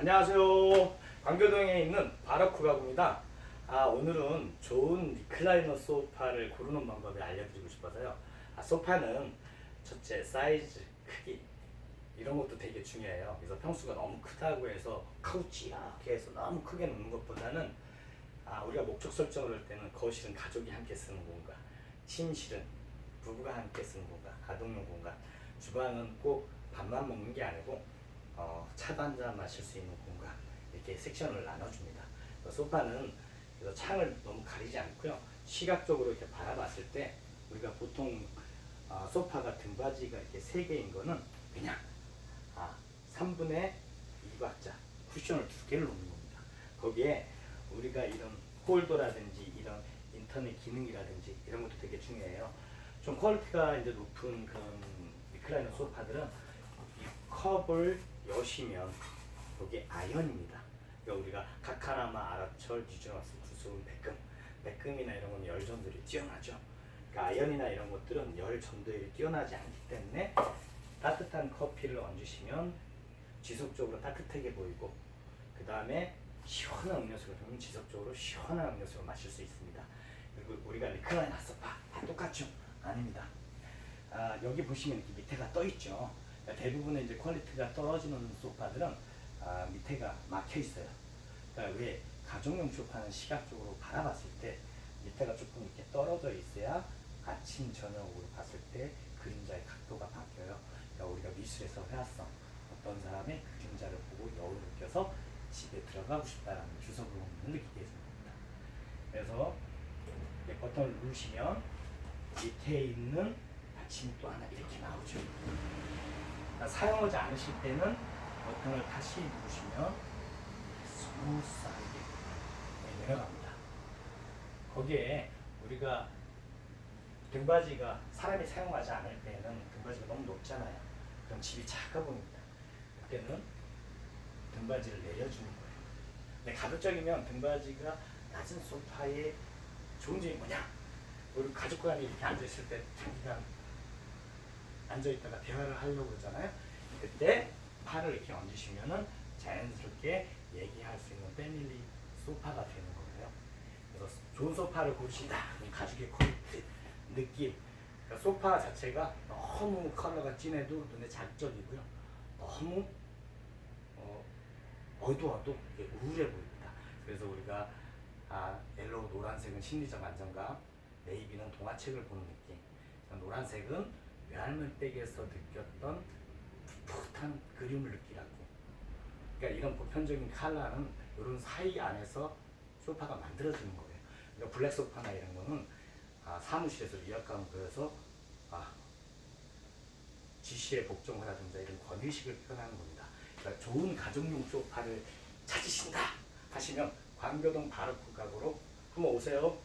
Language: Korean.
안녕하세요. 광교동에 있는 바라쿠 가구입니다. 아, 오늘은 좋은 리클라이너 소파를 고르는 방법을 알려드리고 싶어서요. 아, 소파는 첫째 사이즈, 크기 이런 것도 되게 중요해요. 그래서 평수가 너무 크다고 해서 카우치하게 해서 너무 크게 놓는 것보다는 아, 우리가 목적 설정을 할 때는 거실은 가족이 함께 쓰는 공간, 침실은 부부가 함께 쓰는 공간, 가동용 공간, 주방은 꼭 밥만 먹는 게 아니고 어, 차도 한잔 마실 수 있는 공간 이렇게 섹션을 나눠줍니다. 소파는 그래서 창을 너무 가리지 않고요. 시각적으로 이렇게 바라봤을 때 우리가 보통 어, 소파가 등받이가 이렇게 세 개인 거는 그냥 아, 3분의 2박자 쿠션을 두 개를 놓는 겁니다. 거기에 우리가 이런 홀더라든지 이런 인터넷 기능이라든지 이런 것도 되게 중요해요. 좀 퀄리티가 이제 높은 그런 리클라이너 소파들은 이 컵을 여시면 여기 아연입니다. 그러니까 우리가 카카라마, 아라철, 뉴저너스, 구스운, 백금, 백금이나 이런 건 열 전도율이 뛰어나죠. 그러니까 아연이나 이런 것들은 열 전도율이 뛰어나지 않기 때문에 따뜻한 커피를 얹으시면 지속적으로 따뜻하게 보이고 그 다음에 시원한 음료수를 그러면 지속적으로 시원한 음료수를 마실 수 있습니다. 그리고 우리가 리클라이너 소파 다 똑같죠? 아닙니다. 아, 여기 보시면 이렇게 밑에가 떠 있죠. 그러니까 대부분의 이제 퀄리티가 떨어지는 소파들은 아, 밑에가 막혀 있어요. 그러니까 왜 가정용 소파는 시각적으로 바라봤을 때 밑에가 조금 이렇게 떨어져 있어야 아침 저녁으로 봤을 때 그림자의 각도가 바뀌어요. 그러니까 우리가 미술에서 회화성 어떤 사람의 그림자를 보고 여울을 느껴서 집에 들어가고 싶다라는 보면 느끼게 해주는 겁니다. 그래서 버튼을 누르시면 밑에 있는 받침이 또 하나 이렇게 나오죠. 그러니까 사용하지 않으실 때는 버튼을 다시 누르시면 스무스하게 내려갑니다. 거기에 우리가 등받이가 사람이 사용하지 않을 때는 등받이가 너무 높잖아요. 그럼 집이 작아 보입니다. 그때는 등받이를 내려주는 거예요. 근데 가급적이면 등받이가 낮은 소파에 좋은 점이 뭐냐? 우리 가족과 이렇게 앉아있을 때 자기가 앉아있다가 대화를 하려고 그러잖아요. 그때 팔을 이렇게 얹으시면은 자연스럽게 얘기할 수 있는 패밀리 소파가 되는 거예요. 그래서 좋은 소파를 고르신다. 그럼 가죽의 퀄리티, 느낌. 그러니까 소파 자체가 너무 컬러가 진해도 눈에 자극적이고요. 너무 어, 어두워도 우울해 보입니다. 그래서 우리가 아, 옐로우 노란색은 심리적 안정감, 네이비는 동화책을 보는 느낌, 노란색은 외할머니 댁에서 느꼈던 풋풋한 그림을 느끼라고. 그러니까 이런 보편적인 컬러는 이런 사이 안에서 소파가 만들어지는 거예요. 그러니까 블랙 소파나 이런 거는 아, 사무실에서 위압감을 보여서 아, 지시의 복종하라든가 이런 권위의식을 표현하는 겁니다. 그러니까 좋은 가족용 소파를 찾으신다 하시면 광교동 바르크 가구로 한번 오세요.